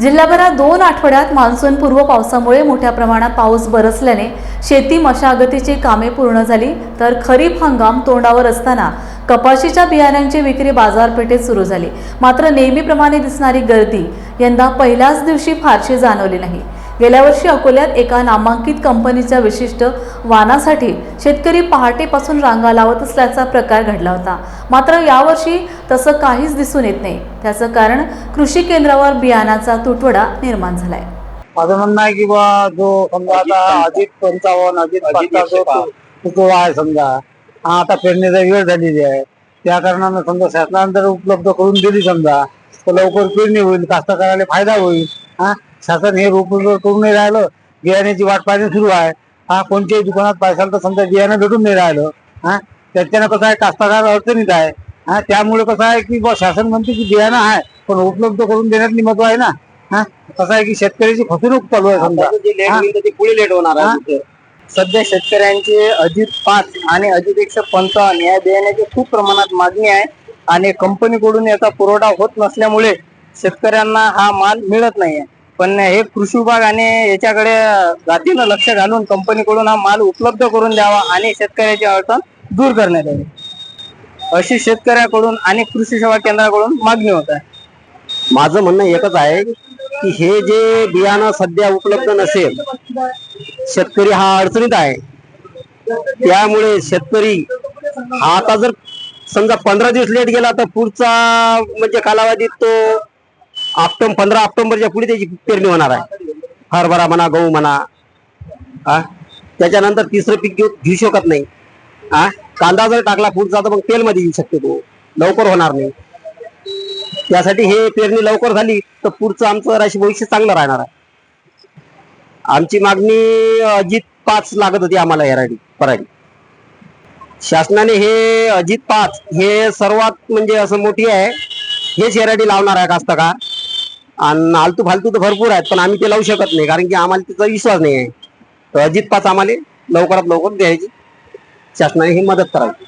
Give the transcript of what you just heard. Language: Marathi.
जिल्हाभरात दोन आठवड्यात मान्सूनपूर्व पावसामुळे मोठ्या प्रमाणात पाऊस बरसल्याने शेती मशागतीची कामे पूर्ण झाली तर खरीप हंगाम तोंडावर असताना कपाशीच्या बियाण्यांची विक्री बाजारपेठेत सुरू झाली. मात्र नेहमीप्रमाणे दिसणारी गर्दी यंदा पहिल्याच दिवशी फारशी जाणवली नाही. गेल्या वर्षी अकोल्यात एका नामांकित कंपनीच्या विशिष्ट वाणासाठी शेतकरी पहाटेपासून रांगा लावत असल्याचा प्रकार घडला होता. मात्र यावर्षी तसं काहीच दिसून येत नाही. त्याचं कारण कृषी केंद्रावर बियाणाचा तुटवडा निर्माण झालाय. माझं म्हणणं आहे की बा जो समजा आता अजित पंचावन्न अजित जो आहे समजा हा आता पेरणीचा वेळ झालेली आहे. त्या कारणानं समजा शासनाने जर उपलब्ध करून दिली समजा तर लवकर पेरणी होईल कास्तकाराला फायदा होईल हा? शासन हे रोप करून नाही राहिलं बियाण्याची वाट पाहणे सुरू आहे हा कोणत्याही दुकानात पाहिसाल तर समजा बियाणं भेटून नाही राहिलं हा त्याच्यानं कसं आहे कास्तकार अडचणीत आहे हा त्यामुळे कसं आहे की बा शासन म्हणते की बियाणं आहे पण उपलब्ध करून देण्यात महत्त्व आहे ना हा कसं आहे की शेतकऱ्याची फसवणूक चालू आहे समजा हा. पुढे लेट होणार. आहे. सध्या शेतकऱ्यांचे अजित पाच आणि अजित एकशे पंचावन्न या बियाण्याची खूप प्रमाणात मागणी आहे आणि कंपनीकडून याचा पुरवठा होत नसल्यामुळे शेतकऱ्यांना हा माल मिळत नाहीये पण हे कृषी विभाग आणि याच्याकडे जातीनं लक्ष घालून कंपनीकडून हा माल उपलब्ध करून द्यावा आणि शेतकऱ्याची अडचण दूर करण्यात यावी. अशी शेतकऱ्याकडून आणि कृषी सेवा केंद्राकडून मागणी होत आहे. माझं म्हणणं एकच आहे की हे जे बियाणं सध्या उपलब्ध नसेल शेतकरी हा अडचणीत आहे. त्यामुळे शेतकरी हा आता जर समजा पंधरा दिवस लेट गेला तर पुढचा म्हणजे कालावधीत तो ऑक्टोबर पंधरा ऑक्टोबरच्या पुढे त्याची पेरणी होणार आहे. हरभरा म्हणा गहू म्हणा हा त्याच्यानंतर तिसरं पीक घेऊ घेऊ शकत नाही. हा कांदा जर टाकला पुढचा तर मग तेलमध्ये येऊ शकतो तो. लवकर होणार नाही. त्यासाठी हे पेरणी लवकर झाली तर पुढचं आमचं राशी भविष्य चांगलं राहणार आहे. आमची मागणी अजित पाच लागत होती आम्हाला हेराडी पराडी शासनाने हे अजित पाच हे सर्वात म्हणजे असं मोठी आहे. हेच येराडी लावणार आहे कास्तकार आणि आलतू फालतू तर भरपूर आहेत पण आम्ही ते लावू शकत नाही कारण की आम्हाला त्याचा विश्वास नाही आहे. तर अजित पाच आम्हाला लवकरात लवकर द्यायची. शासनाने ही मदत करावी.